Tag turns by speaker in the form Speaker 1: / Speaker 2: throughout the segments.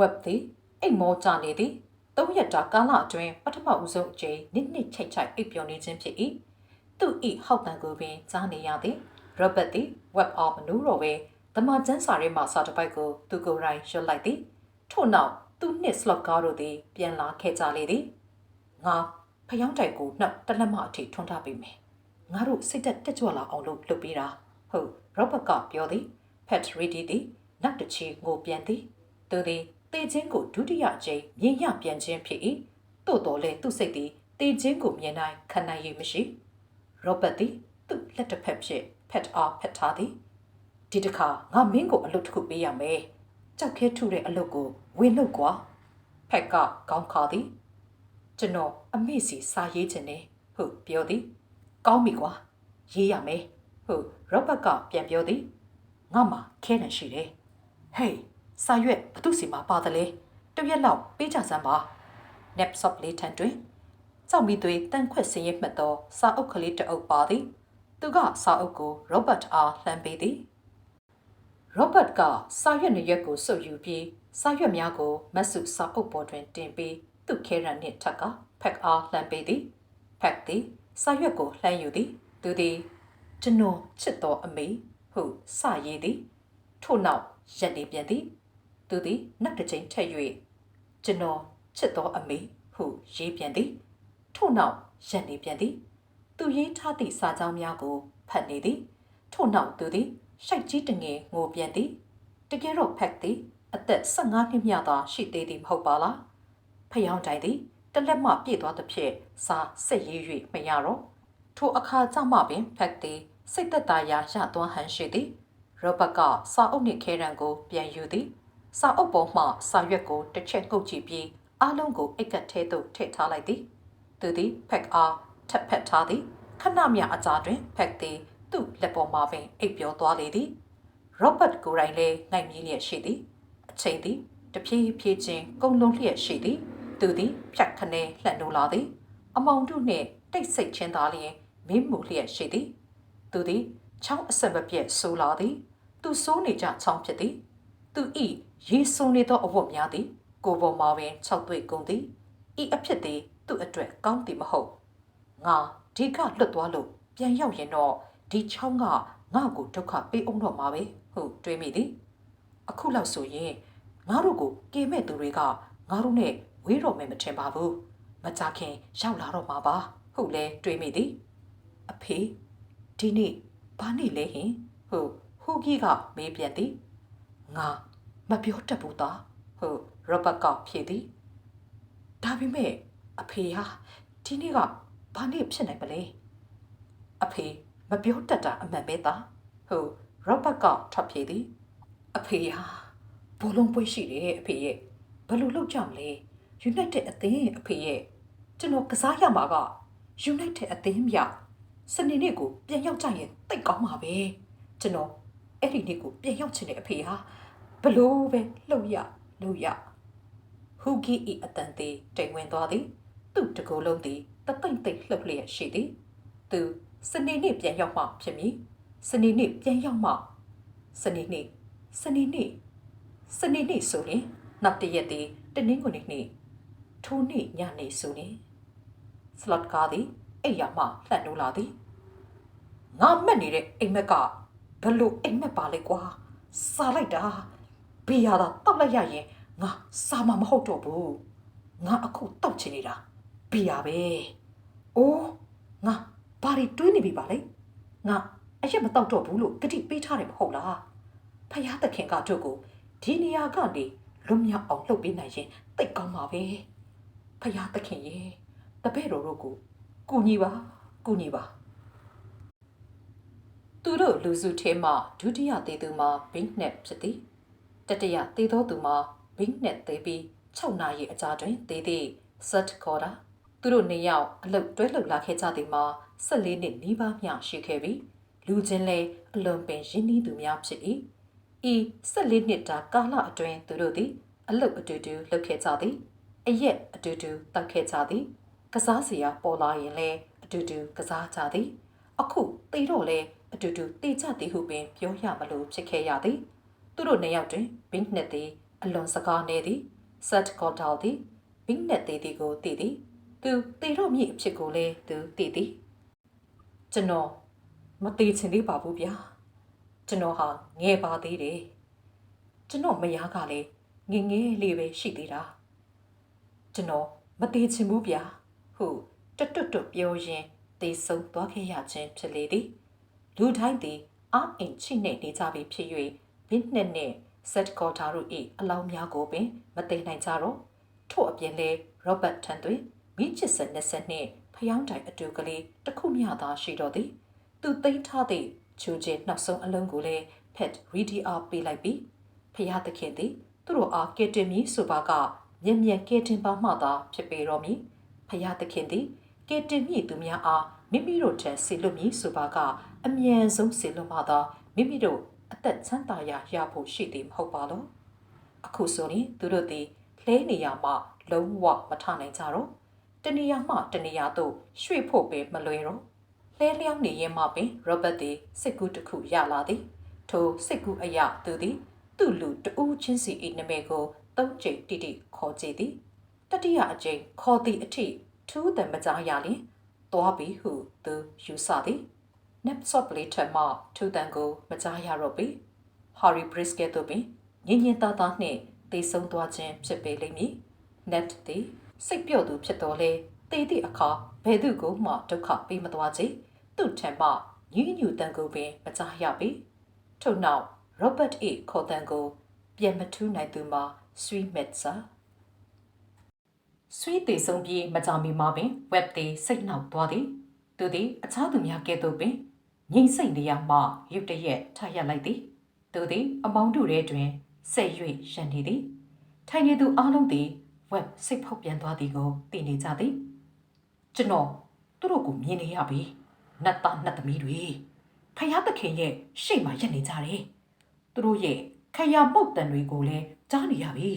Speaker 1: web သည်အိမ်မောကြနေသည်သုံးရက်တာကာလအတွင်းပထမဦးဆုံးအကြိမ်နစ်နစ်ချိတ်ချိုက်အိပ်ပျော်နေခြင်းဖြစ်၏သူဤဟောက်တန်ကိုပင်ကြားနေရသည် Robert သည် web of မနူးတော်ပဲတမန်ကျန်းစာရဲမှစာတစ်ပိုက်ကိုသူကိုယ်တိုင်ရွတ်လိုက်သည်ထို့နောက်သူနှင့် slot ကားတို့သည်ပြန်လာခဲ့ကြလေသည်ငါဖျောင်းတိုက်ကိုနှောက်တစ်လက်မအထိထွန်းထားပေးမယ်ငါတို့စိတ်သက်တက်ကြွလာအောင်လုပ်လုပ်ပေးတာဟုတ် Robert ကပြောသည် Pat Reedy သည်နတ်တချီငိုပြန်သည်သူသည် တေချင်းကိုဒုတိယအကြိမ်မြင်ရပြန်ခြင်းဖြစ်၏သို့တော်လည်းသူ့စိတ်သည်တေချင်းကိုမြင်နိုင်ခံနိုင်ရမရှိ Robert သည်သူ့လက်တစ်ဖက်ဖြင့်ဖက်အားဖက်ထားသည်ဒီတစ်ခါငါမင်းကိုအလုပ်တစ်ခုပေးရမယ်ကြောက်ခဲထုတဲ့အလုပ်ကိုဝင်လုပ်ကွာဖက်ကကောင်းခါသည်ကျွန်တော်အမေစီစာရေးခြင်းနဲ့ဟုတ်ပြောသည်ကောင်းပြီကွာရေးရမယ်ဟုတ် Robert ကပြန်ပြောသည်ငါမှခဲနေရှိတယ်ဟေး စာရွက်ဘသူစီမှာပါတယ်လဲတရက်လောက်ပေးကြစမ်းပါ Napsop လေးထန်တွင်ကြောက်မီသွေးတန်ခွက်စင်းရမှတ်သောစာအုပ်ကလေးတစ်အုပ်ပါသည် သူကစာအုပ်ကို Robert အားလှမ်းပေးသည် Robert ကစာရွက်နှစ်ရွက်ကိုစုပ်ယူပြီးစာရွက်များကိုမတ်စုစာအုပ်ပေါ်တွင်တင်ပြီးသူ့ခဲရန်နှင့်ထပ်ကဖက်အားလှမ်းပေးသည်ဖက်သည်စာရွက်ကိုလှမ်းယူသည် သူသည်ကျွန်တော်ချစ်တော်အမေဟုစရေးသည်ထို့နောက်ရက်နေပြန်သည် သူသည်နောက်တစ်ချိန်ထပ်၍ကျွန်တော်ချစ်တော်အမေဟုရေးပြန်သည်ထို့နောက်ရက်နေပြန်သည်သူရေးထားသည့်စာကြောင်းများကိုဖတ်နေသည်ထို့နောက်သူသည်ရှိုက်ကြီးတငယ်ငိုပြန်သည်တကယ်တော့ဖက်သည်အသက်15နှစ်မြသာရှိသေးသည်မဟုတ်ပါလားဖျောင်းတိုင်သည်တလက်မှပြည့်သွားသဖြင့်စာဆက်ရေး၍မရတော့ထိုအခါကြောင့်မှပင်ဖက်သည်စိတ်သက်သာရာရသွားဟန်ရှိသည်ရောဘတ်ကစာအုပ်နှင့်ခဲရန်ကိုပြန်ယူသည် စာအုပ်ပေါ်မှစာရွက်ကိုတစ်ချက်ငုပ်ကြည့်ပြီးအားလုံးကိုအိတ်ကတ်ထဲသို့ထည့်ထားလိုက်သည်သူသည်ဖက်အားထပ်ဖက်ထားသည်ခဏမြအကြာတွင်ဖက်သည်သူ့လက်ပေါ်မှာပင်အိပ်ပျော်သွားလေသည်ရောဘတ်ကိုယ်တိုင်လည်းငိုက်မြည်လျက်ရှိသည်အချိန်သည်တဖြည်းဖြည်းချင်းကုန်းလုံးလျက်ရှိသည်သူသည်ဖြတ်ခနဲလှန်နိုးလာသည်အမောင်တို့နှင့်တိတ်ဆိတ်ချင်းသားလျင်မင်းမူလျက်ရှိသည်သူသည်ချောင်းအဆက်မပြတ်ဆိုးလာသည် သူဆိုးနေကြချောင်းဖြစ်သည် သူဤ ရေဆိုးနေသောအဝတ်များသည် ကိုယ်ပေါ်မှာပင်၆တွေ့ကုန်သည်ဤအဖြစ်သည်သူ့အတွက်ကောင်းသည်မဟုတ်ငါဒီကလွတ်သွားလို့ပြန်ရောက်ရင်တော့ဒီချောင်းကငါ့ကိုဒုက္ခပေးအောင်တော့မှာပဲဟုတ်တွေးမိသည်အခုလောက်ဆိုရင်ငါတို့ကိုကေမဲ့သူတွေကငါတို့နဲ့ဝေးတော့မယ်မထင်ပါဘူးမကြခင်ရောက်လာတော့မှာပါဟုတ်လဲတွေးမိသည်အဖေဒီနေ့ဘာနေ့လဲဟင်ဟုတ်ဟူဂီကမေးပြန်သည်ငါ မပြောတတ်ဘူးသားဟုတ်ရောဘတ်ကဖြေသည်ဒါပေမဲ့အဖေဟာဒီနေ့ကဘာနေ့ဖြစ်နိုင်မလဲအဖေမပြောတတ်တာအမှန်ပဲသားဟုတ်ရောဘတ်ကထပ်ဖြေသည်အဖေဟာဘောလုံးပွဲရှိတယ်အဖေရဲ့ဘယ်လိုလုပ်ကြမလဲ United အသင်းအဖေရဲ့ကျွန်တော်ကစားရမှာက United အသင်းမြစနေနေ့ကိုပြန်ရောက်ကြရင်တိတ်ကောင်းမှာပဲကျွန်တော်အဲ့ဒီနေ့ကိုပြန်ရောက်ချင်တဲ့အဖေဟာ ဘလို့ပဲလှုပ်ရလှုပ်ရဟူဂီဤအတန်သေးတိမ်ဝင်သွားသည်သူ့တကူလုံးသည်တသိမ့်သိမ့်လှုပ်လျက်ရှိသည်သူစနေနေ့ပြန်ရောက်မှဖြစ်မည်စနေနေ့ပြန်ရောက်မှစနေနေ့စနေနေ့စနေနေ့ဆိုရင်နောက်တရက်သည်တနင်္ဂနွေနေ့ထိုနေ့ညနေဆိုရင်စလော့ကားသည်အိယာမှလှန်နိုးလာသည်ငါမက်နေတဲ့အိမ်မက်ကဘလို့အိမ်မက်ပါလဲကွာစားလိုက်တာ ဘေးရတာတောက်လိုက်ရရင်ငါစားမမဟုတ်တော့ဘူးငါအခုတောက်ချင်နေတာဘေးရပဲအိုးငါဘာတွေတွေးနေပြီပါလဲငါအရက်မတောက်တော့ဘူးလို့ဂတိပေးထားတယ်မဟုတ်လားဖယားသခင်ကတို့ကိုဒီနေရာကနေလွတ်မြောက်အောင်လှုပ်ပေးနိုင်ရင်တိတ်ကောင်းပါပဲဖယားသခင်ရေတပည့်တော်တို့ကိုကူညီပါကူညီပါသူတို့လူစုထဲမှဒုတိယသေးသူမှာဘင်းနဲ့ဖြစ်သည် တတိယသေးသောသူမှာဘင်းနဲ့သေးပြီး6နာရီအကြာတွင်သေးသည့်ဆတ်ခေါ်တာသူတို့နေရောက်အလုတ်တွဲလှုပ်လာခဲ့ကြသည်မှာ14နှစ်နီးပါးမျှရှိခဲ့ပြီးလူချင်းလဲအလွန်ပင်ရင်းနှီးသူများဖြစ်၏ဤ14နှစ်တာကာလအတွင်းသူတို့သည်အလုတ်အတူတူလှုပ်ခဲ့ကြသည်အရက်အတူတူတောက်ခဲ့ကြသည် ကစားစရာပေါ်လာရင်လဲအတူတူကစားကြသည် အခုတေတော့လဲအတူတူတေကြသည်ဟုပင်ပြောရမလို့ဖြစ်ခဲ့ရသည် သူတို့နှစ်ယောက်တွင်ဘင်းနှစ်သည်အလွန်စကားနေသည်ဆက်ကော့တောက်သည်ဘင်းနဲ့တေးသည်ကိုတည်သည်သူတေတော့မြည်အဖြစ်ကိုလည်းသူတည်သည်ကျွန်တော်မသေးချင်သေးပါဘူးဗျာကျွန်တော်ဟာငယ်ပါသေးတယ်ကျွန်တော်မယားကလည်းငယ်ငယ်လေးပဲရှိသေးတာကျွန်တော်မသေးချင်ဘူးဗျာဟုတွတ်တွတ်တွတ်ပြောရင်းတေဆုံးသွားခဲ့ရခြင်းဖြစ်လေသည်လူတိုင်းသည်အာအိမ်ချိနေနေကြပြီဖြစ်၍ ဘင်းနဲ့နဲ့ဆက်ကော်တာတို့၏အလောင်းများကိုပင်မသိနိုင်ကြတော့ထို့အပြင်လေရောဘတ်ထန်တွင်မိချစ်ဆက်နှစ်ဆက်နှင့်ဖျောင်းတိုင်အတူကလေးတစ်ခုမျှသာရှိတော့သည်သူသိမ်းထားသည့်ချိုးချင်းနောက်ဆုံးအလုံးကိုလည်းဖက်ရီဒီအာပေးလိုက်ပြီးဖျားသခင်သည်သူတို့အားကဲတင်မီဆိုပါကမြင်မြန်ကဲတင်ပါမှသာဖြစ်ပေတော်မူဖျားသခင်သည်ကဲတင်မိသူများအားမိမိတို့ထံဆေလွတ်မည်ဆိုပါကအမြန်ဆုံးဆေလွတ်မှသာမိမိတို့ အသက်ချမ်းသာရာရဖို့ရှိသည်မဟုတ်ပါလောအခုဆိုရင်သူတို့သည်လဲနေရမှလုံးဝမထနိုင်ကြတော့တနေရာမှတနေရာသို့ရွှေ့ဖို့ပဲမလွယ်တော့လဲလျောင်းနေရင်မှပင်ရောဘတ်သည်စစ်ကူတစ်ခုရလာသည်ထိုစစ်ကူအရာသူသည်သူ့လူတူးချင်းစီ၏နာမည်ကိုသုံးကြိမ်တိတိခေါ်ကြည်သည်တတိယအကြိမ်ခေါ်သည့်အထိထူးတယ်မကြားရလျင်သွားပြီဟုသူယူဆသည် နက်ဆော့ပလီထမထူးတန်ကိုမကြားရတော့ပြီဟာရီဘရစ်ကက်တို့ပင်ညင်ညင်သားသားနှင့်တေဆုံးသွားခြင်းဖြစ်ပေလိမ့်မည်နက်သည်စိတ်ပြော့သူဖြစ်တော်လဲတေသည့်အခါဘယ်သူကိုမှဒုက္ခပေးမသွားချေသူ့ထံမှညဉ်းညူတန်ကိုပင်မကြားရပြီထို့နောက်ရောဘတ်၏ခေါ်တန်ကိုပြန်မထူးနိုင်သူမှာဆွီမက်ဆာဆွီတေဆုံးပြီးမကြမီမှာပင်ဝက်သည်စိတ်နှောက်သွားသည်သူသည်အခြားသူများကဲ့သို့ပင် ငိမ့်စိတ်နေရမှရုတ်တရက်ထရက်လိုက်သည်သူသည်အမောင်တို့ထဲတွင်ဆက်၍ရန်နေသည်ထိုင်နေသူအလုံးသည်ဝက်စိတ်ဖောက်ပြန်သွားသည်ကိုသိနေကြသည်ကျွန်တော်သူတို့ကိုမြင်နေရပြီနတ်သားနတ်သမီးတွေဖယားသခင်ရဲ့ရှေ့မှာရက်နေကြတယ်သူတို့ရဲ့ခရပုတ်တန်တွေကိုလည်းကြားနေရပြီ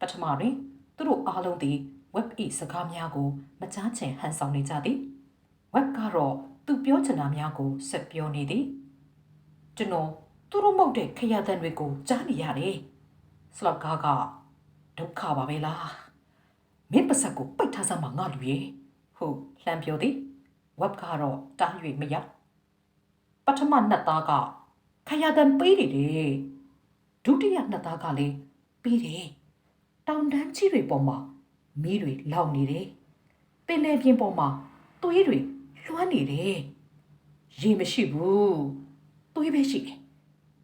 Speaker 1: ပထမတွင်သူတို့အားလုံးသည် web ၏စကားများကို မကြားချင်ဟန်ဆောင်နေကြသည် web ကတော့ သူပြောချင်တာများကိုဆက်ပြောနေသည်ကျွန်တော်သူတို့မုတ်တဲ့ခရတန်တွေကိုကြားနေရတယ်စလောက်ကားကဒုက္ခပါပဲလားမင်းပါစက်ကိုပိတ်ထားစမ်းမှာငါလူရဲ့ဟုတ်လှမ်းပြောသည် web ကတော့တား၍မရပထမနှစ်သားကခရတန်ပေးတယ်လေဒုတိယနှစ်သားကလည်းပေးတယ်တောင်တန်းကြီးတွေပေါ်မှာမီးတွေလောင်နေတယ်ပင်လယ်ပြင်ပေါ်မှာသွေးတွေ လွှမ်းနေတယ်ရေမရှိဘူးသွေးပဲရှိတယ်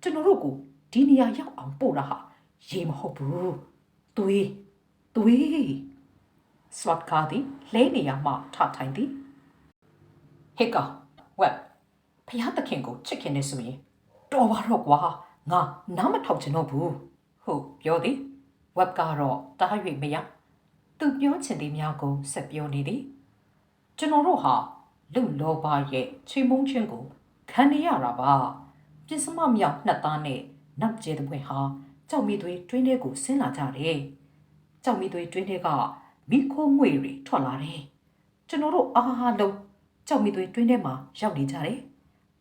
Speaker 1: ကျွန်တော်တို့ကိုဒီနေရာရောက်အောင်ပို့တာဟာရေမဟုတ်ဘူးသွေးသွေးစဝတ်ကားသည်လဲနေရမှထထိုင်သည်ဟေကာဝက်ဖျားသခင်ကိုချစ်ခင်နေဆိုရင်တော်ပါတော့ကွာငါနားမထောက်ချင်တော့ဘူးဟုတ်ပြောသည်ဝက်ကတော့တား၍မရသူပြောချင်သည်များကိုဆက်ပြောနေသည်ကျွန်တော်တို့ဟာ လူလောဘရဲ့ချေမုန်းခြင်းကိုခံနေရတာပါပြစ်စမမြောက်နှစ်သားနဲ့နောက်ကျဲတဲ့ဘွဲဟာကြောက်မီသွေးတွင်းထဲကိုဆင်းလာကြတယ်ကြောက်မီသွေးတွင်းထဲကမိခိုးငွေတွေထွက်လာတယ်ကျွန်တော်တို့အားဟာလုံးကြောက်မီသွေးတွင်းထဲမှာရောက်နေကြတယ်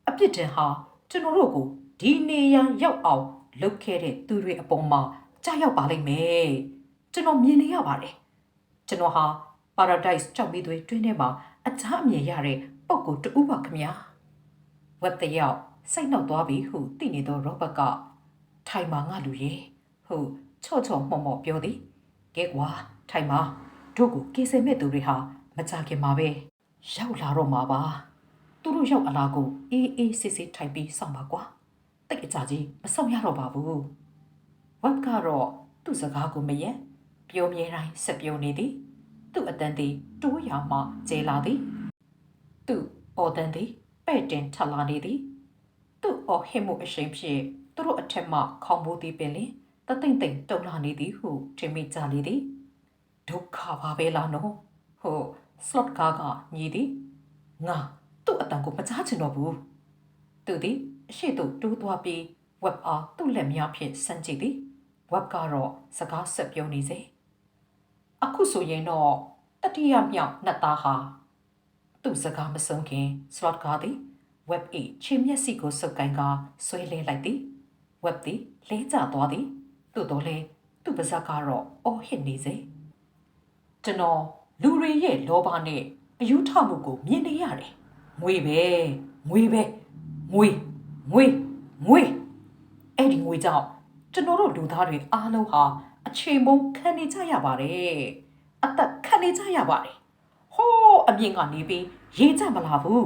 Speaker 1: အပြစ်တင်ဟာကျွန်တော်တို့ကိုဒီနေရန်ရောက်အောင်လုပ်ခဲ့တဲ့သူတွေအပေါ်မှာကြားရောက်ပါလိမ့်မယ်ကျွန်တော်မြင်နေရပါတယ်ကျွန်တော်ဟာ paradise ကြောက်ပြီးသွေးတွင်းထဲမှာ အချားအမြင်ရတဲ့ပုံကိုတူပါခမညာဝက်တယောက်စိတ်နှောက်သွားပြီဟုသိနေသောရောဘတ်ကထိုင်မာငါလူရဲ့ဟုချော့ချော့မော့မော့ပြောသည်ကဲကွာထိုင်မာတို့ကိုကေစင်မဲ့သူတွေဟာမကြခင်မှာပဲရောက်လာတော့မှာပါသူတို့ရောက်အလားကိုအေးအေးဆေးဆေးထိုင်ပြီးစောင့်ပါကွာတိတ်အကြကြီးမဆောင်ရတော့ပါဘူးဝက်ကတော့သူ့စကားကိုမယက်ပြောမြဲတိုင်းဆက်ပြောနေသည် သူ့အတန်သည်တိုးရာမှကျဲလာသည်သူ့အော်တန်သည်ပဲ့တင်ထလာနေသည်သူ့အော်ဟစ်မှုအရှိန်ဖြင့်သူတို့အထက်မှခေါင်းမိုးသည်ပင်လင်တသိမ့်သိမ့်တုံလာနေသည်ဟုထင်မိကြလေသည်ဒုက္ခပါပဲလားနော်ဟိုစလော့ကားကညီသည်ငါသူ့အတန်ကိုမကြားချင်တော့ဘူးသူသည်အရှိတို့တိုးသွားပြီးဝက်အားသူ့လက်များဖြင့်ဆန်းကြည့်သည်ဝက်ကတော့စကားဆက်ပြောနေစေ အခုဆိုရင်တော့တတိယမြောက်နှစ်သားဟာသူ့စကားမဆုံးခင် slot ကားသည် web ၏ချင်းမျက်စိကိုစုပ်ကိုင်းကာဆွဲလဲလိုက်သည် web သည်လဲကျသွားသည်သို့တော်လဲသူ့ပါဇက်ကတော့အော်ဟစ်နေစေကျွန်တော်လူတွေရဲ့လောဘနဲ့အယူထမှုကိုမြင်နေရတယ်ငွေပဲငွေပဲငွေငွေငွေအဲ့ဒီငွေကြောင့်ကျွန်တော်တို့လူသားတွေအားလုံးဟာအ ချိန်မုန်းခံနေကြရပါတယ်အသက်ခံနေကြရပါတယ်ဟိုးအမြင့်ကနေပြီးရေးကြမလာဘူး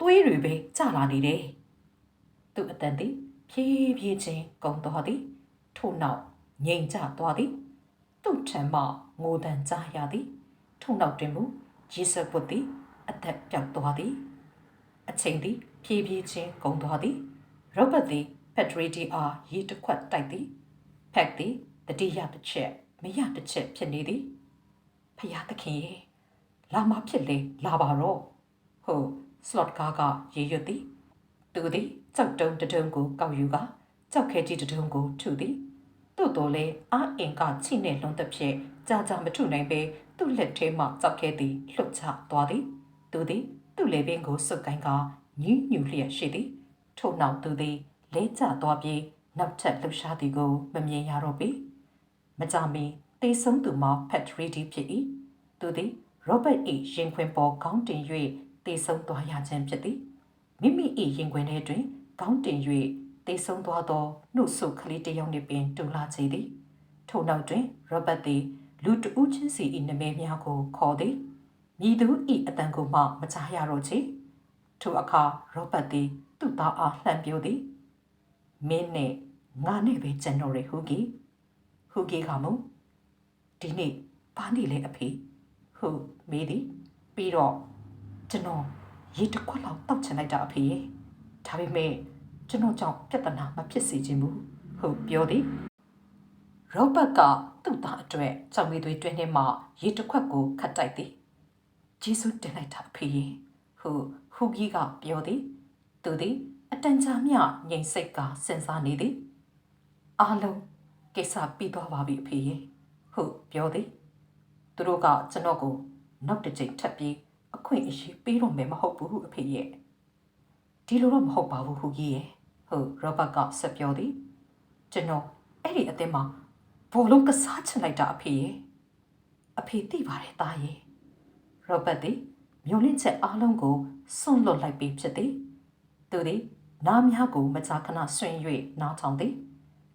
Speaker 1: သွေးတွေပဲကျလာနေတယ်သူအတန်သည်ဖြည်းဖြည်းချင်းကုံသွားသည်ထို့နောက်ငြိမ်ချသွားသည်သူ့ထံမှငိုတန်ကြားရသည်ထို့နောက်တွင်မူယေဆပုတ်သည်အသက်ပြောက်သွားသည်အချိန်သည်ဖြည်းဖြည်းချင်းကုံသွားသည်ရောဘတ်သည်ဖက်ဒရီတီအားရေတစ်ခွက်တိုက်သည်ဖက်သည် တတိယတစ်ချက်မရတစ်ချက်ဖြစ်နေသည်ဖယားသခင်ရေလာမဖြစ်လေလာပါတော့ဟုတ်စလော့ကားကရေရွတ်သည်သူသည်ကြောက်တုံးတတုံးကိုကောက်ယူကကြောက်ခဲကြီးတတုံးကိုထုသည်သို့တော်လဲအာအင်ကချိနဲ့လွန်သက်ဖြင့်ကြာကြာမထုနိုင်ပေသူ့လက်ထဲမှကြောက်ခဲသည်လှုပ်ချသွားသည်သူသည်သူ့လေပင်ကိုစုပ်ကိုင်းကညှဉ်းညူလျက်ရှိသည်ထို့နောက်သူသည်လဲကျသွားပြီးနောက်ထပ်လှုပ်ရှားသည်ကိုမမြင်ရတော့ပေ မကြမီတေဆုံးသူမှာဖက်ရီဒီဖြစ်၏သူသည်ရောဘတ်၏ရင်ခွင်ပေါ်ခေါင်းတင်၍တေဆုံးသွားရခြင်းဖြစ်သည်မိမိ၏ရင်ခွင်ထဲတွင်ခေါင်းတင်၍တေဆုံးသွားသောနှုတ်ဆုကလေးတစ်ယောက်နှင့်ပင်တူလာစေသည်ထို့နောက်တွင်ရောဘတ်သည်လူတဦးချင်းစီ၏နမဲများကိုခေါ်သည်မြည်သူ၏အတန်ကိုမှမကြားရတော့ချေထိုအခါရောဘတ်သည်သူ့သားအားလှမ်းပြောသည်မင်းနဲ့ငါနဲ့ပဲကျန်တော်ရဟူကီ ဟူကီကမူဒီနေ့ဘာနေလဲအဖေဟုမေးသည်ပြီးတော့ကျွန်တော်ရေတစ်ခွက်လောက်တောက်ချင်လိုက်တာအဖေရဲ့ဒါပေမဲ့ကျွန်တော်ကြောင့်ပြဿနာမဖြစ်စေချင်ဘူးဟုတ်ပြောသည်ရောဘတ်ကသူ့သားအတွက်ကြောင်မီသွေးတွင်းထဲမှာရေတစ်ခွက်ကိုခတ်တိုက်သည်ဂျေဆုတင်လိုက်တာအဖေရဲ့ဟုတ်ဟူဂီကပြောသည်သူသည်အတန်ကြာမြငြိမ်စိတ်ကစဉ်းစားနေသည်အားလုံး ကိစ္စပြီးသွားပါပြီအဖေရဲ့ဟုတ်ပြောသည်သူတို့ကကျွန်တော်ကိုနောက်တစ်ကြိမ်ထပ်ပြီးအခွင့်အရေးပေးတော့မယ်မဟုတ်ဘူးအဖေရဲ့ဒီလိုတော့မဟုတ်ပါဘူးဟူကြီးရဲ့ဟုတ်ရောဘတ်ကဆက်ပြောသည်ကျွန်တော်အဲ့ဒီအသင်းမှာဘောလုံးကစားချင်လိုက်တာအဖေရဲ့အဖေသိပါတယ်သားရဲ့ရောဘတ်သည်မျိုးလင့်ချက်အားလုံးကိုစွန့်လွတ်လိုက်ပြီးဖြစ်သည်သူသည်နားများကိုမကြာခဏဆွင့်၍နားထောင်သည်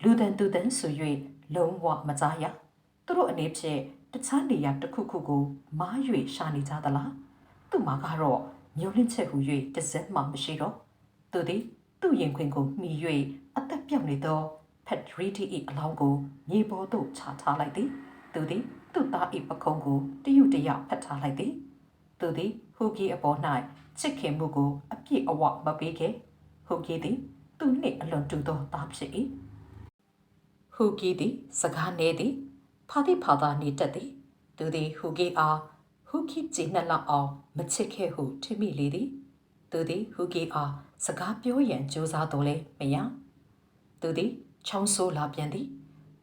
Speaker 1: လူတန်သူတန်ဆို၍လုံးဝမကြားရသူတို့အနေဖြင့်တခြားနေရာတစ်ခုခုကိုမား၍ရှာနေကြသလားသူ့မှာကတော့မျိုးလင့်ချက်ဟူ၍တစ်စက်မှမရှိတော့သူသည်သူ့ရင်ခွင်ကိုမှီ၍အသက်ပြောက်နေသောဖက်ရီတီ၏အလောင်းကိုမြေပေါ်သို့ချထားလိုက်သည်သူသည်သူ့သား၏ပခုံးကိုတယူတရဖတ်ထားလိုက်သည်သူသည်ဟူဂီအပေါ်၌ချစ်ခင်မှုကိုအပြည့်အဝမပေးခဲ့ဟူဂီသည်သူနှင့်အလွန်တူသောသားဖြစ်၏ ဟူဂီသည်စကားနေသည်ဖာတိဖာသာနေတတ်သည်သူသည်ဟူဂီအားဟူဂီကြည်နှက်လောက်အောင်မချစ်ခဲ့ဟုထင်မိလေသည်သူသည်ဟူဂီအားစကားပြောရန်ကြိုးစားတော်လဲမရသူသည်ချောင်းဆိုးလာပြန်သည်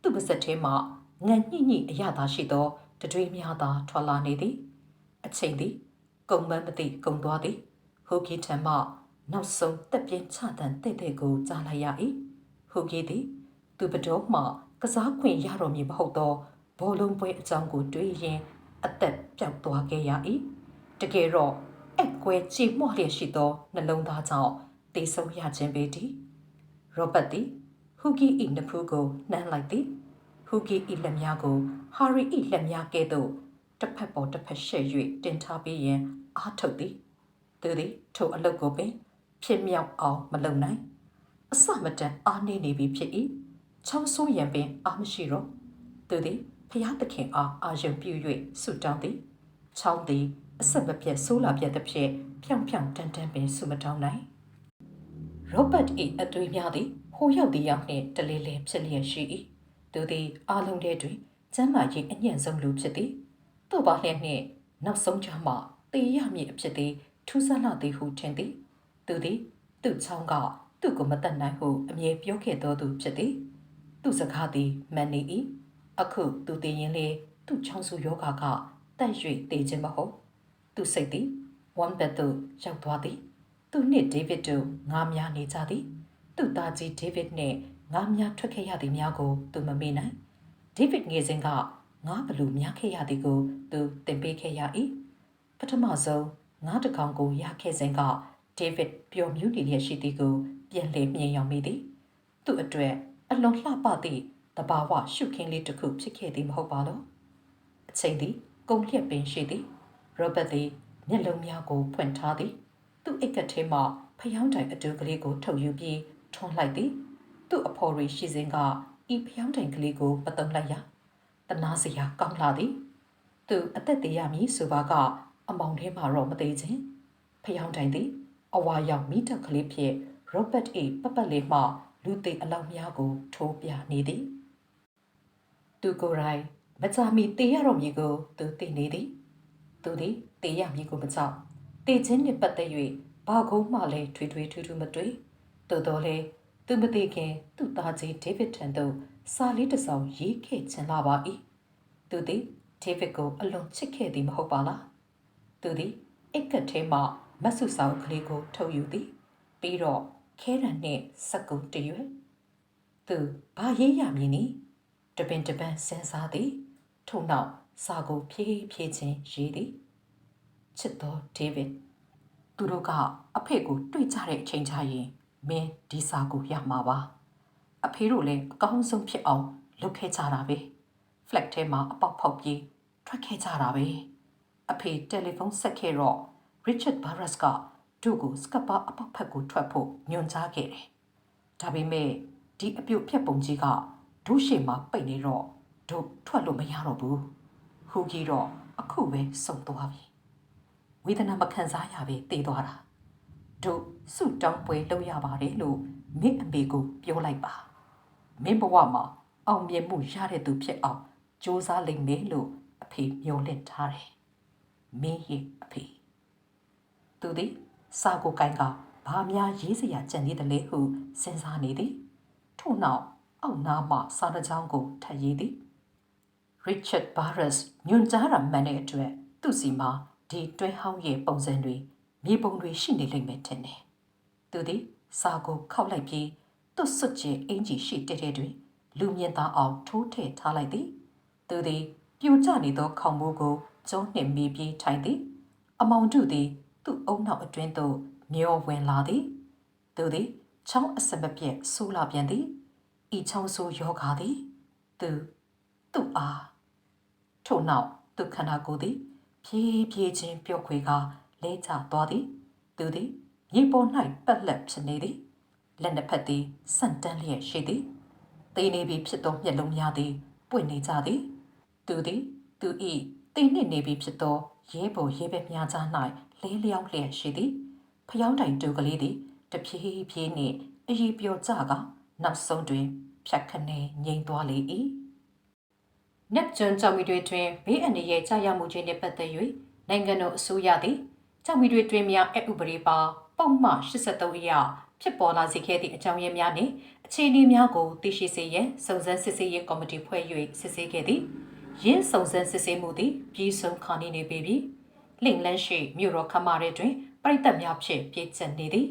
Speaker 1: သူ့ပါစက်ထဲမှငန်ညှိညှိအရသာရှိသောတတွေးများသာထွက်လာနေသည်အချိန်သည်ကုံမန်းမသိကုံသွားသည်ဟူဂီထံမှနောက်ဆုံးတက်ပြင်းချတန်တဲ့တဲ့ကိုကြားလိုက်ရ၏ဟူဂီသည် သူပတော်မှကစားခွင့်ရတော်မူမဟုတ်သောဘောလုံးပွဲအကြောင်းကိုတွေးရင်အသက်ပြောက်သွားခဲ့ရ၏တကယ်တော့အကွဲကြည်မော့လျက်ရှိသောနှလုံးသားကြောင့်တေဆုံးရခြင်းပေသည်ရောဘတ်သည်ဟူဂီ၏နဖူးကိုနှမ်းလိုက်သည်ဟူဂီ၏လက်များကိုဟာရီ၏လက်များကဲ့သို့တစ်ဖက်ပေါ်တစ်ဖက်ရှဲ့၍တင်ထားပြီးရင်အားထုတ်သည်သူသည်ထိုအလုတ်ကိုပင်ဖြစ်မြောက်အောင်မလုပ်နိုင်အစမတန်အားနေနေပြီဖြစ်၏ ချောင်းဆိုးရံပင်အားမရှိတော့သူသည်ဖျားသခင်အားအာရုံပြု၍ဆုတောင်းသည်ချောင်းသည်အဆက်မပြတ်ဆိုးလာပြတ်သဖြင့်ဖြောင်ဖြောင်တန်တန်ပင်ဆုမတောင်းနိုင်ရောဘတ်၏အသွေးများသည်ဟိုရောက်သည်ရောက်နှင့်တလေးလေးဖြစ်လျက်ရှိ၏သူသည်အာလုံးထဲတွင်ကျမ်းမာရေးအညံ့ဆုံးလူဖြစ်သည်သို့ပါလျက်နှင့်နောက်ဆုံးကြမှာတေရမည်အဖြစ်သည်ထူးဆန်းလာသည်ဟုထင်သည်သူသည်သူ့ချောင်းကသူ့ကိုမတတ်နိုင်ဟုအမြဲပြောခဲ့တော်သူဖြစ်သည် သူ့စကားသည်မှန်နေ၏အခုသူတည်ရင်လေသူ့ချောင်းစုယောဂါကတက်၍တည်ခြင်းမဟုတ်သူစိတ်သည်ဝမ်ဘက်သို့ရောက်သွားသည်သူနှင့်ဒေးဗစ်တို့ငားများနေကြသည်သူ့သားကြီးဒေးဗစ်နှင့်ငားများထွက်ခဲ့ရသည်များကိုသူမမေ့နိုင်ဒေးဗစ်ငယ်စဉ်ကငါဘလို့များခဲ့ရသည်ကိုသူသင်ပေးခဲ့ရ၏ပထမဆုံးငါတကောင်ကိုရခဲ့စဉ်ကဒေးဗစ်ပျော်မြူးနေရရှိသည်ကိုပြန်လည်မြင်ရောက်မိသည်သူ့အတွက် အလွန်လှပသည့်တဘာဝရှုခင်းလေးတစ်ခုဖြစ်ခဲ့သည်မဟုတ်ပါလို့အချိန်သည်ကုံလျက်ပင်ရှိသည်ရောဘတ်သည်မျက်လုံးများကိုဖွင့်ထားသည်သူ့အိတ်ကထဲမှဖျောင်းတိုင်အတူကလေးကိုထုတ်ယူပြီးထွန်းလိုက်သည်သူ့အဖော်ရီရှိစဉ်ကဤဖျောင်းတိုင်ကလေးကိုမတုံလိုက်ရတနာစရာကောင်းလာသည်သူအသက်သေးရမည်ဆိုပါကအမောင်ထဲမှာတော့မသေးခြင်းဖျောင်းတိုင်သည်အဝါရောက်မိတက်ကလေးဖြင့်ရောဘတ်၏ပပတ်လေးမှ လူသိအလောင်းများကို ထိုးပြနေသည်သူကိုယ်တိုင်မကြမီတေးရတော့မည်ကိုသူသိနေသည်သူသည်တေးရမည်ကိုမကြောက်တေးခြင်းနှင့်ပတ်သက်၍ဘာကုန်းမှလည်းထွေထွေထူးထူးမတွေ့သို့တော်လည်းသူမသိခင်သူ့သားကြီးဒေးဗစ်ထံသို့စာလေးတစ်စောင်ရေးခဲ့ချင်လာပါ၏သူသည်ဒေးဗစ်ကိုအလွန်ချစ်ခဲ့သည်မဟုတ်ပါလားသူသည်အိတ်ကတ်ထဲမှမတ်ဆုဆောင်ကလေးကိုထုတ်ယူသည်ပြီးတော့ ခဲရန်နှင့်စက်ကုတ်တရွယ်သူဘာရေးရမည်နည်းတပင်တပန်းစဉ်းစားသည်ထို့နောက်စာကိုဖြည်းဖြည်းချင်းရေးသည်ချစ်တော်ဒေးဗစ်သူတို့ကအဖေကိုတွေ့ကြတဲ့အချိန်ချရင်မင်းဒီစာကိုရမှာပါအဖေတို့လည်းအကောင်းဆုံးဖြစ်အောင်လုပ်ခဲ့ကြတာပဲဖလက်ထဲမှာအပေါက်ဖောက်ပြီးထွက်ခဲ့ကြတာပဲအဖေတယ်လီဖုန်းဆက်ခဲ့တော့ Richard Barras က သူ့ကိုစကပါအပေါက်ဖက်ကိုထွက်ဖို့ညွှန်ကြားခဲ့တယ်ဒါပေမဲ့ဒီအပြုတ်ဖြတ်ပုံကြီးကဒုရှိမှာပိတ်နေတော့ဒုထွက်လို့မရတော့ဘူးဟူကြီးတော့အခုပဲစုံသွားပြီဝေဒနာမခံစားရပဲတည်သွားတာတို့စုတောင်းပွဲလုပ်ရပါတယ်လို့မင်းအမေကိုပြောလိုက်ပါမင်းဘဝမှာအောင်မြင်မှုရတဲ့သူဖြစ်အောင်စ조사လိမ့်မယ်လို့အဖေမျှော်လင့်ထားတယ်မင်းရဲ့အဖေသူသည် စာကိုကိုင်ကဘာများရေးစရာကြံနေတယ်လဲဟုစဉ်းစားနေသည်ထို့နောက်အောက်နားမှစာတစ်ကြောင်းကိုထပ်ရေးသည် Richard Barras ညွန်ကြားရမှန်တဲ့အတွက်သူ့စီမှာဒီတွဲဟောင်းရဲ့ပုံစံတွေမြေပုံတွေရှိနေလိမ့်မယ်ထင်တယ်။သူသည်စာကိုခောက်လိုက်ပြီးသူ့စွတ်ကျင်အင်ကြီးရှိတဲ့တဲ့တွင်လူမြင်သာအောင်ထိုးထည့်ထားလိုက်သည်။သူသည်ပြိုကျနေသောခေါင်မိုးကိုကျုံးနှင့်မိပြီးထိုင်သည်။အမောင်တို့သည် သူ့အုံနောက်အတွင်းသို့မျောဝင်လာသည်။သူသည်ချောင်းအစမပြက်ဆိုးလာပြန်သည်။ဤချောင်းဆိုးယောဂါသည်သူသူ့အားထို့နောက်သူခန္ဓာကိုယ်သည် ဖြည်းဖြည်းချင်းပျော့ခွေကားလဲကျသွားသည်သူသည်မြေပေါ်၌ပက်လက်ဖြစ်နေသည်လက်နှစ်ဖက်သည်ဆန့်တန်းလျက်ရှိသည်တေးနေပြီဖြစ်သောမျက်လုံးများသည်ပွင့်နေကြသည်သူသည်သူ၏တေးနှင့်နေပြီဖြစ်သောရဲဘော်ရဲဘက်များကြား၌ လဲလျောင်းလျက်ရှိသည်ဖျောင်းတိုင်တူကလေးသည်တဖြည်းဖြည်းနှင့်အည်ပြောကြကနောက်ဆုံးတွင် ဖြတ်ခနဲငြိမ်သွားလေ၏နက်ဂျွန်ကြောင်မီတွေတွင်ဘေးအန္တရာယ်ကြာရမှုခြင်းနှင့်ပတ်သက်၍နိုင်ငံတော်အစိုးရသည်ကြောင်မီတွေတွင်များအဥပဒေပါပုံမှန်83အရဖြစ်ပေါ်လာစေခဲ့သည့်အကြောင်းရင်းများနှင့်အခြေအနေများကိုသိရှိစေရန်စုံစမ်းစစ်ဆေးရေးကော်မတီဖွဲ့၍စစ်ဆေးခဲ့သည်ရင်းစုံစမ်းစစ်ဆေးမှုသည်ပြီးဆုံးခါနေနေပေပြီ လင့်လန်းရှိမြို့တော်ခမာရဲတွင်ပြိသက်များဖြင့်ပြည့်ကျက်နေသည်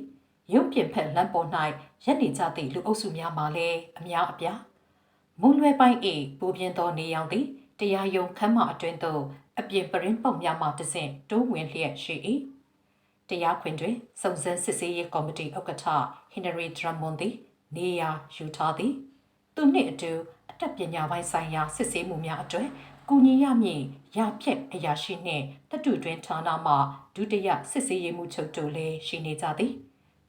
Speaker 1: ရုပ်ပြင်ဖက်လမ်းပေါ်၌ရက်နေကြသည့်လူအုပ်စုများမှလည်းအများအပြားမွန်လွယ်ပိုင်း၏ပူပြင်းသောနေရောင်သည်တရားယုံခမ်းမအတွင်းသို့အပြင်ပရင်ပေါက်များမှတဆင့်တိုးဝင်လျက်ရှိ၏တရားခွင်တွင်စုံစမ်းစစ်ဆေးရေးကော်မတီဥက္ကဋ္ဌဟင်နရီဒရမွန်သည်နေရာယူထားသည် သူနှင့်အတူအတတ်ပညာပိုင်းဆိုင်ရာစစ်ဆေးမှုများအတွက် ကူညီရမည့်ရဖြက်အရာရှိနှင့်တတုတွင်ဌာနမှဒုတိယစစ်ဆေးရေးမှုချုပ်တို့လည်းရှိနေကြသည်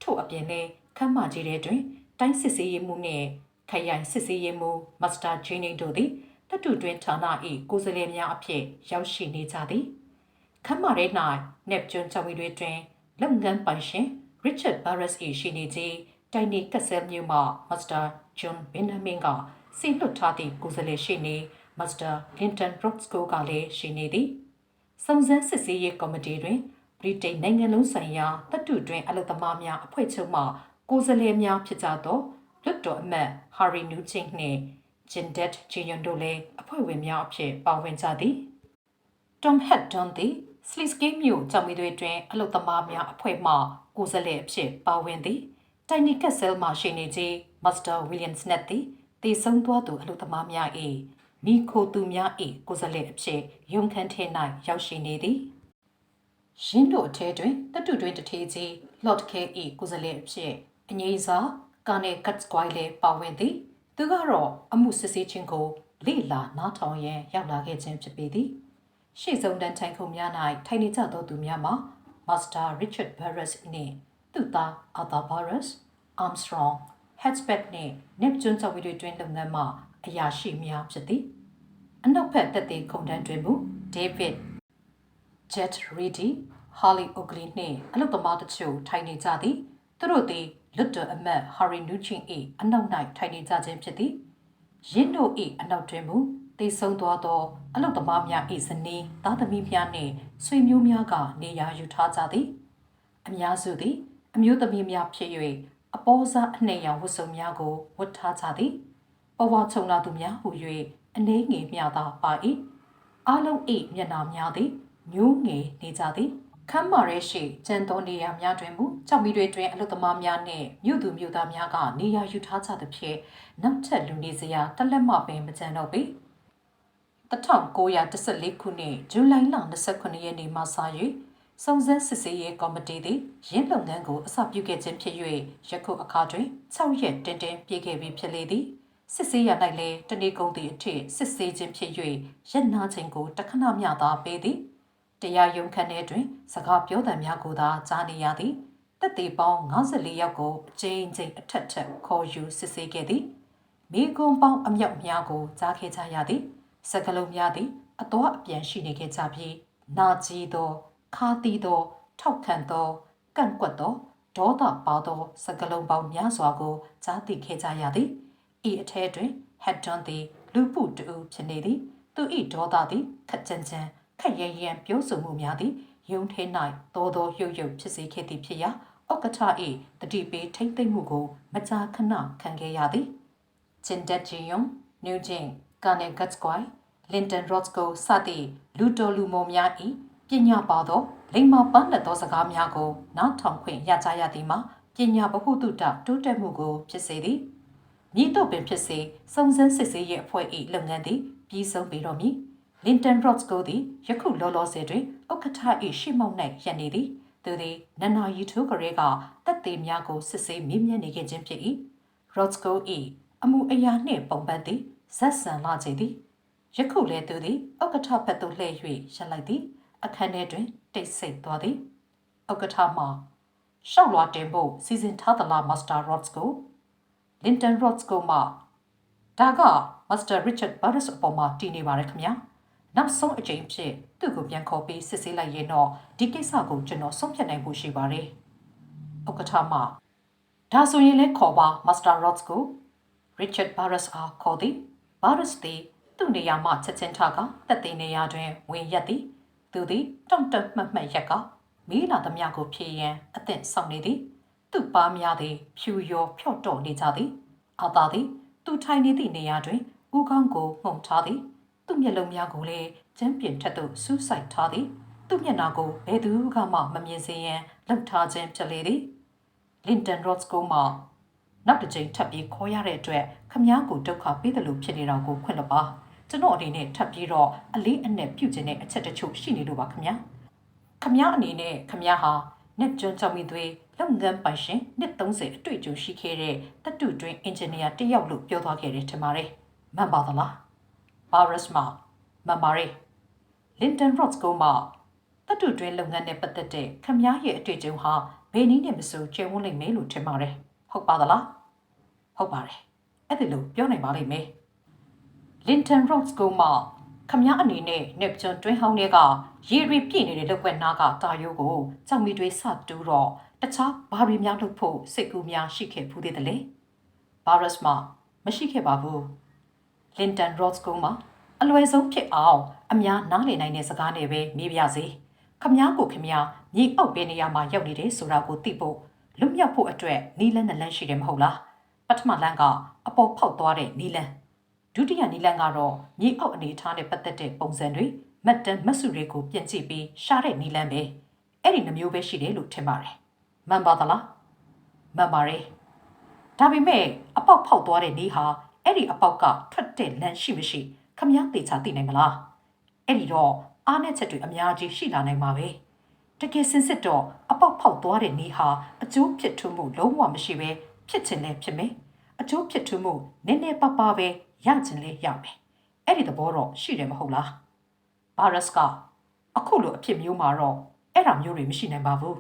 Speaker 1: ထို့အပြင်လည်းခမ်းမကြီးတဲ့တွင်တိုင်းစစ်ဆေးရေးမှုနှင့်ခရိုင်စစ်ဆေးရေးမှူးမစ္စတာဂျင်းနေတို့သည်တတုတွင်ဌာန၏ကိုယ်စားလှယ်များအဖြစ်ရောက်ရှိနေကြသည်ခမ်းမရဲ၌နက်ကျွန်းချောင်မီတွေတွင်လုပ်ငန်းပိုင်ရှင် Richard Barras ၏ရှိနေခြင်းတိုင်နီကက်ဆယ်မြို့မှမစ္စတာဂျွန်ဘင်နမင်ကစီလွတ်ထားသည့်ကိုယ်စားလှယ်ရှိနေ မစ္စတာလင်တန်ဘရော့စ်ကိုကလည်းရှိနေသည်စုံစမ်းစစ်ဆေးရေးကော်မတီတွင်ဗြိတိန်နိုင်ငံလုံးဆိုင်ရာတတုတွင်အလုပ်သမားများအဖွဲ့ချုပ်မှကိုယ်စားလှယ်များဖြစ်ကြသောလွတ်တော်အမတ်ဟာရီနူချင်းနှင့်ဂျင်ဒက်ဂျီယွန်တို့လည်းအဖွဲ့ဝင်များအဖြစ်ပါဝင်ကြသည်တွမ်ဟက်ဒွန်သည်စလစ်စကီမြို့ကြောင်မီတွေတွင်အလုသမားများအဖွဲ့မှကိုယ်စားလှယ်အဖြစ်ပါဝင်သည်တိုင်နီကက်ဆယ်မှရှိနေခြင်းမစ္စတာဝီလျံစ်နက်သည်တည်ဆုံသွားသူအလုသမားများ၏ မိခိုသူများ၏ကိုယ်စားလှယ်အဖြစ်ရုံခန်းထဲ၌ရောက်ရှိနေသည်ရင်းတို့အထဲတွင်တတုတွင်တထေးကြီး Lord K ၏ကိုယ်စားလှယ်အဖြစ်အငိမ့်စာကာနေကတ်စကွိုင်လေပါဝင်သည် သူကတော့အမှုစစ်ဆေးခြင်းကိုလေ့လာနားထောင်ရန်ရောက်လာခဲ့ခြင်းဖြစ်ပေသည်ရှေ့ဆုံးတန်းထိုင်ခုံများ၌ထိုင်နေကြသောသူများမှာ Master Richard Barrett နှင့်သူသား Arthur Barrett Armstrong Hatchback နှင့် Neptune ကျော်ဝီတွေတွင်လုပ်ငန်းမှ အရာရှိများဖြစ်သည်အနောက်ဘက်တက်သေးခုံတန်းတွင်မူ David Jet Reedy Holly Oakley နှင့်အလုပ်သမားတချို့ထိုင်နေကြသည်သူတို့သည်လွတ်တော်အမတ် Harry Nuchin ၏အနောက်၌ထိုင်နေကြခြင်းဖြစ်သည်ရင်းတို့၏အနောက်တွင်မူတေဆုံးသွားသောအလုတ်သမားများ၏ဇနီးသားသမီးများနှင့်ဆွေမျိုးများကနေရာယူထားကြသည်အများစုသည် အမျိုးသမီးများဖြစ်၍အပေါ်စားအနှိမ်ရောင်ဝတ်စုံများကိုဝတ်ထားကြသည် ပဝါချုံလာသူများဟူ၍အနေငယ်မြသာပါ၏အလုံး၏မျက်နှာများသည်ညိုးငယ်နေကြသည်ခမ်းမာရဲရှိကျန်သောနေရာများတွင်မူကြောက်မီတွေတွင်အလုသမားများနှင့်မြို့သူမြို့သားများကနေရာယူထားကြသဖြင့်နောက်ထပ်လူနေစရာတစ်လက်မှပင်မကျန်တော့ပေ1914ခုနှစ်ဇူလိုင်လ29ရက်နေ့မှစ၍စုံစမ်းစစ်ဆေးရေးကော်မတီသည်ရင်းလုပ်ငန်းကိုအစပြုခဲ့ခြင်းဖြစ်၍ယခုအခါတွင်6ရက်တင်တင်ပြည့်ခဲ့ပြီဖြစ်လေသည် စစ်ဆေးရ၌လည်းတနေ့ကုန်သည့်အထိစစ်ဆေးခြင်းဖြစ်၍ရက်နာခြင်းကိုတခဏမျှသာပေးသည်တရားရုံးခန်းထဲတွင် စကားပြောသံများကိုသာကြားနေရသည်တက်သေးပေါင်း54ယောက်ကိုအကျဉ်းချင်းအထက်ထက်ခေါ်ယူစစ်ဆေးခဲ့သည်မိကွန်ပေါင်းအမြောက်များကိုကြားခဲ့ကြရသည်စကလုံးများသည်အတော်အပြန်ရှိနေခဲ့ကြပြီးနာကြီးသောခါတီသော ထောက်ခံသောကန့်ကွက်သောဒေါသပါသောစကလုံးပေါင်းများစွာကိုကြားသိခဲ့ကြရသည် ဤအထဲတွင်ဟက်ဒွန်သည်လူပုတူဖြစ်နေသည်သူ၏ဒေါသသည်ခက်ကြမ်းကြမ်းခက်ရရန်ပြောဆိုမှုများသည်ယုံထဲ၌သောသောရုပ်ရုပ်ဖြစ်စေခဲ့သည်ဖြစ်ရာဥက္ကဋ္ဌ၏တတိပေးထိမ့်သိမ့်မှုကို မကြာခဏခံခဲ့ရသည်ဂျင်ဒက်ဂျီယွန်နျူဂျင်ကာနေဂတ်စကွိုင်လင်တန်ရော့စ်ကိုစသည့်လူတော်လူမော်များ၏ပညာပါသောလိမ္မာပန်းလက်သောစကားများကိုနားထောင်ခွင့်ရကြရသည်မှာပညာဗဟုသုတတိုးတက်မှုကိုဖြစ်စေသည် မြည်တော့ပင်ဖြစ်စေစုံစမ်းစစ်ဆေးရေးအဖွဲ့၏လုပ်ငန်းသည်ပြီးဆုံးပေတော့မည်လင်တန်ရော့စ်ကိုသည်ယခုလောလောဆယ်တွင်ဥက္ကဋ္ဌ၏ရှေ့မောက်၌ရပ်နေသည်သူသည်နန္နာရီထိုးကလေးကတက်သေးများကိုစစ်ဆေးမေးမြန်းနေခဲ့ခြင်းဖြစ်၏ရော့စ်ကို၏အမှုအရာနှင့်ပုံပန်းသည်ဇက်ဆန်လာခြင်းသည်ယခုလဲသူသည်ဥက္ကဋ္ဌဘက်သို့လှည့်၍ရပ်လိုက်သည်အခန်းထဲတွင်တိတ်ဆိတ်သွားသည်ဥက္ကဋ္ဌမှရှောက်လွာတင်ဖို့စီစဉ်ထားသလားမာစတာရော့စ်ကို လင်တန်ရော့စ်ကိုမှဒါကမာစတာရစ်ချတ်ဘာရစ်အပေါ်မှာတည်နေပါရခင်ဗျာနောက်ဆုံးအကြိမ်ဖြစ်သူ့ကိုပြန်ခေါ်ပြီးစစ်ဆေးလိုက်ရင်တော့ဒီကိစ္စကိုကျွန်တော်ဆုံးဖြတ်နိုင်ဖို့ရှိပါတယ်ဥက္ကဋ္ဌမှဒါဆိုရင်လည်းခေါ်ပါမာစတာရော့စ်ကိုရစ်ချတ်ဘာရစ်အားခေါ်သည်ဘာရစ်သည်သူ့နေရာမှချက်ချင်းထကတက်တဲ့နေရာတွင်ဝင်ရက်သည်သူသည်တောင့်တမှတ်မှတ်ရက်ကမီးလာသမျှကိုဖြေရန်အသင့်ဆောင်နေသည် သူ့ပါများသည်ဖြူရောဖြော့တော့နေကြသည်အာသာသည်သူထိုင်နေသည့်နေရာတွင်ဦးခေါင်းကိုမှုန်ထားသည်သူ့မျက်လုံးများကိုလည်းကျန်းပြင်ထက်သို့စူးစိုက်ထားသည်သူ့မျက်နှာကိုဘယ်သူကမှမမြင်စေရန်လှုပ်ထားခြင်းဖြစ်လေသည်လင်တန်ရော့စ်ကိုမှနောက်တစ်ချိန်ထပ်ပြီးခေါ်ရတဲ့အတွက်ခမားကိုဒုက္ခပေးတယ်လို့ဖြစ်နေတာကိုခွင့်လပါကျွန်တော်အနေနဲ့ထပ်ပြီးတော့အလေးအနက်ပြုကျင်တဲ့အချက်တချို့ရှိနေလို့ပါခင်ဗျာခင်ဗျာအနေနဲ့ခင်ဗျာဟာ နှစ်ကျွန်းချောင်းမီသွေးလုပ်ငန်းပိုင်ရှင်နှစ်30အတွေ့အကြုံရှိခဲ့တဲ့တတုတွင်းအင်ဂျင်နီယာတယောက်လို့ပြောသွားခဲ့တယ်ထင်ပါတယ်မှန်ပါသလားဘာရစ်မာမန်မာရီလင်တန်ရော့စ်ကိုမှတတုတွင်းလုပ်ငန်းနဲ့ပတ်သက်တဲ့ခင်ဗျားရဲ့အတွေ့အကြုံဟာဘယ်နည်းနဲ့မဆိုကျယ်ဝန်းလိမ့်မယ်လို့ထင်ပါတယ်ဟုတ်ပါသလားဟုတ်ပါတယ်အဲ့ဒီလိုပြောနိုင်ပါလိမ့်မယ်လင်တန်ရော့စ်ကိုမှ ခမည်းအနေနဲ့နေပချွန်တွင်းဟောင်းတွေကရေရီပြည့်နေတဲ့လောက်ွက်နားကတာယိုးကိုကြောင်မီတွေစတူးတော့တခြားဘာရီများလုပ်ဖို့စိတ်ကူးများရှိခဲ့ဘူးသေးတယ်လေဘာရစ်မမရှိခဲ့ပါဘူးလင်တန်ရော့စ်ကိုမှအလွယ်ဆုံးဖြစ်အောင်အများနားလည်နိုင်တဲ့စကားနဲ့ပဲမေးပြစေခမည်းကိုခမည်းမြေအောက်ဘယ်နေရာမှာရောက်နေတယ်ဆိုတာကိုသိဖို့လွတ်မြောက်ဖို့အတွက်နီလန်းနဲ့လန်းရှိတယ်မဟုတ်လားပထမလန်းကအပေါ်ဖောက်သွားတဲ့နီလန်း ဒုတိယနီလန်းကတော့မြေအောက်အနေထားနဲ့ပတ်သက်တဲ့ပုံစံတွေမတ်တန်မတ်စုတွေကိုပြင်ကြည့်ပြီးရှားတဲ့နီလန်းပဲအဲ့ဒီနှမျိုးပဲရှိတယ်လို့ထင်ပါတယ်မှန်ပါသလားမှန်ပါတယ်ဒါပေမဲ့အပေါက်ဖောက်သွားတဲ့နီးဟာအဲ့ဒီအပေါက်ကထွက်တဲ့လမ်းရှိမရှိခမည်းတေချာသိနိုင်မလားအဲ့ဒီတော့အားနဲ့ချက်တွေအများကြီးရှိလာနိုင်ပါပဲတကယ်စင်စစ်တော့အပေါက်ဖောက်သွားတဲ့နေဟာအကျိုးဖြစ်ထွန်းမှုလုံးဝမရှိပဲဖြစ်ချင်လဲဖြစ်မယ်အကျိုးဖြစ်ထွန်းမှုနည်းနည်းပါးပါးပဲ ရချင်လဲရမယ်အဲ့ဒီသဘောတော့ရှိတယ်မဟုတ်လားဘာရစ်ကအခုလိုအဖြစ်မျိုးမှာတော့အဲ့ဒါမျိုးတွေမရှိနိုင်ပါဘူး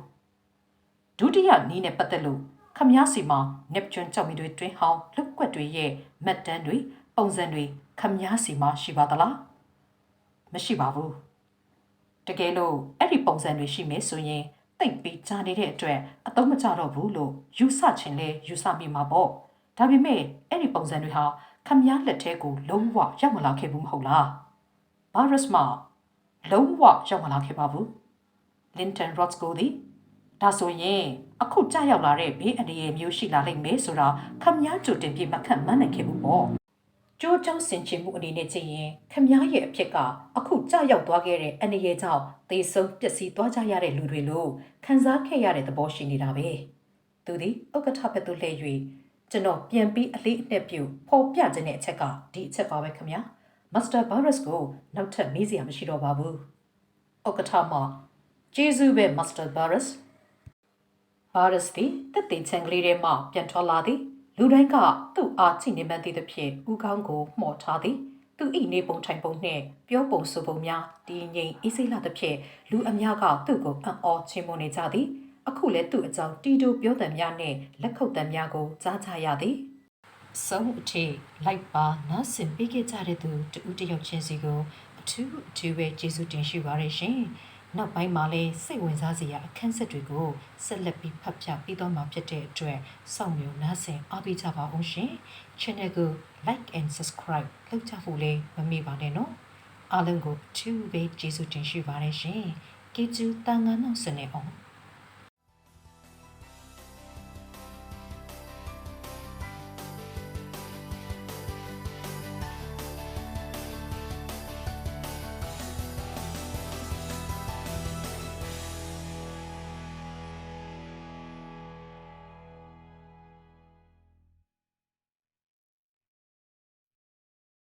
Speaker 1: ဒုတိယနီးနဲ့ပတ်သက်လို့ခမားစီမှာ Neptune ကြောင့်မီတွေတွင်းဟောင်းလွတ်ကွက်တွေရဲ့မှတ်တမ်းတွေပုံစံတွေခမားစီမှာရှိပါသလားမရှိပါဘူးတကယ်လို့အဲ့ဒီပုံစံတွေရှိမယ်ဆိုရင်တိတ်ပြီးကြားနေတဲ့အတွက်အသုံးမကျတော့ဘူးလို့ယူဆချင်လဲယူဆမိမှာပေါ့ဒါပေမဲ့အဲ့ဒီပုံစံတွေဟာ ခမားလက်ထဲကိုလုံးဝရောက်မလာခဲ့ဘူးမဟုတ်လားဘာရစ်မှာလုံးဝရောက်မလာခဲ့ပါဘူး Linton Rods ကိုသည်ဒါဆိုရင်အခုကြာရောက်လာတဲ့ဘေးအန္တရာယ်မျိုးရှိလာလိမ့်မယ်ဆိုတာခမည်းကြိုတင်ပြမခန့်မှန်းနိုင်ခဲ့ဘူးပေါ့ကြိုးကြောင်းဆင်ခြင်မှုအနေနဲ့ကြည့်ရင်ခမည်းရဲ့အဖြစ်ကအခုကြာရောက်သွားခဲ့တဲ့အန္တရာယ်ကြောင့်သေဆုံးပျက်စီးသွားကြရတဲ့လူတွေလို့ခံစားခဲ့ရတဲ့သဘောရှိနေတာပဲသူသည်ဥက္ကဋ္ဌဘက်သို့လှည့်၍ ကျွန်တော်ပြန်ပြီးအလေးအနက်ပြုပေါ်ပြခြင်းတဲ့အချက်ကဒီအချက်ပါပဲခမည်းမစ္စတာဘာရက်စ်ကိုနောက်ထပ်မေးစရာမရှိတော့ပါဘူးဥက္ကဋ္ဌမှကျေးဇူးပဲမစ္စတာဘာရက်စ်ဘာရစ်သည်တက်တင်ချန်ကလေးထဲမှပြန်ထွက်လာသည်လူတိုင်းကသူ့အားချိနေမှန်းသည့်သဖြင့်ဦးခေါင်းကိုမှော်ထားသည်သူ၏နေပုံထိုင်ပုံနှင့်ပြောပုံဆိုပုံများတည်ငြိမ်အေးစိလာသဖြင့်လူအများကသူ့ကိုအံ့ဩချီးမွမ်းနေကြသည် အခုလည်းသူ့အကြောင်းတီတိုပြောသံများနှင့်လက်ခုပ်သံများကိုကြားကြရသည်ဆုံးအထိလိုက်ပါနားဆင်ပေးခဲ့ကြတဲ့သူတူဦးတယောက်ချင်းစီကိုအထူးအထူးပဲကျေးဇူးတင်ရှိပါရရှင်။နောက်ပိုင်းမှာလည်းစိတ်ဝင်စားစရာအခန်းဆက်တွေကိုဆက်လက်ပြီးဖတ်ပြပေးသွားမှာဖြစ်တဲ့အတွက်စောင့်မျှော်နားဆင်အားပေးကြပါအောင်ရှင်။ Channel ကို like and subscribe လုပ်ကြဖို့လည်းမမေ့ပါနဲ့နော်။အားလုံးကိုအထူးပဲကျေးဇူးတင်ရှိပါတယ်ရှင်။ကျေးဇူးတန်ခါနောက်စနေအောင်